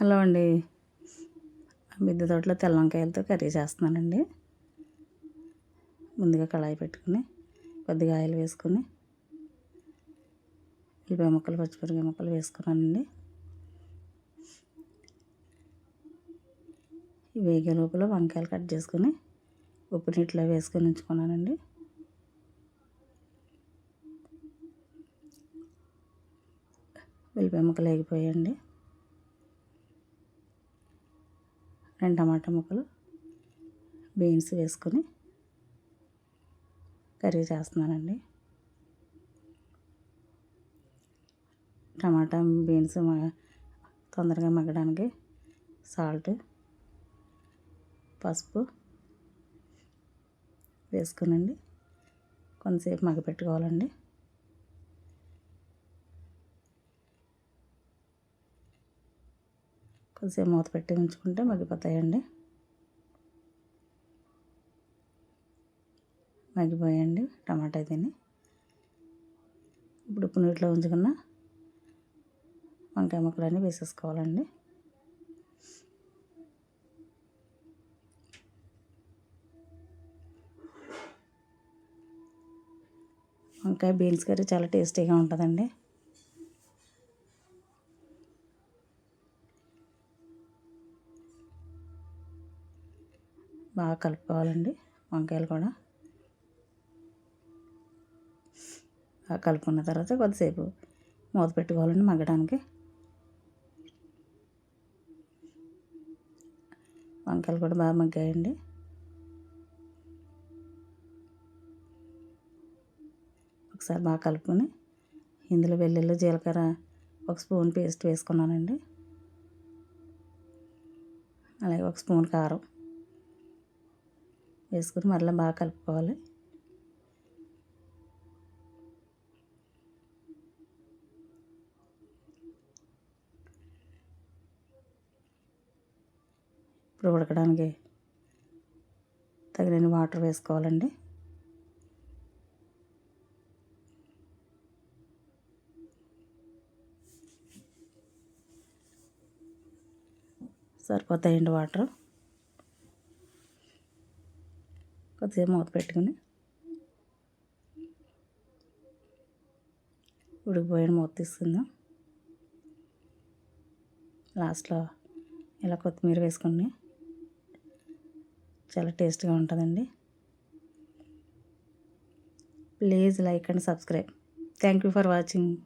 Hello అండి. మిద్దె తోటలో తెల్ల వంకాయలతో కర్రీ చేస్తున్నానండి. ముందుగా కళాయి పెట్టుకుని కొద్దిగా ఆయిల్ వేసుకొని ఉల్లిపాయ ముక్కలు పచ్చిమిరపకాయ ముక్కలు వేసుకున్నానండి. వేగే లోపల వంకాయలు కట్ చేసుకుని ఉప్పు నీటిలో వేసుకొని ఉంచుకున్నానండి. ఉల్లిపాయ ముక్కలు వేగిపోయాయండి. రెండు టమాటా ముక్కలు బీన్స్ వేసుకొని కర్రీ చేస్తున్నానండి. టమాటా బీన్స్ తొందరగా మగ్గడానికి సాల్ట్ పసుపు వేసుకునండి. కొంతసేపు మగ్గపెట్టుకోవాలండి. కొద్దిసేపు మూత పెట్టి ఉంచుకుంటే మగ్గిపోతాయండి. మగ్గిపోయండి టమాటా తిని. ఇప్పుడు ఉప్పు నీటిలో ఉంచుకున్న వంకాయ ముక్కలన్నీ వేసేసుకోవాలండి. వంకాయ బీన్స్ కర్రీ చాలా టేస్టీగా ఉంటుందండి. బాగా కలుపుకోవాలండి వంకాయలు కూడా. బాగా కలుపుకున్న తర్వాత కొద్దిసేపు మూత పెట్టుకోవాలండి మగ్గడానికి. వంకాయలు కూడా బాగా మగ్గాయండి. ఒకసారి బాగా కలుపుకొని ఇందులో వెల్లుల్లి జీలకర్ర ఒక స్పూన్ పేస్ట్ వేసుకున్నానండి. అలాగే ఒక స్పూన్ కారం. వేసుకుని మరలా బాగా కలుపుకోవాలి. ఇప్పుడు ఉడకడానికి తగినన్ని వాటర్ వేసుకోవాలండి. సరిపోతాయండి వాటర్. కొద్దిసేపు మూత పెట్టుకుని ఉడికిపోయిన మూత తీసుకుందాం. లాస్ట్లో ఇలా కొత్తిమీర వేసుకుని చాలా టేస్ట్గా ఉంటుందండి. Please like and subscribe. Thank you for watching.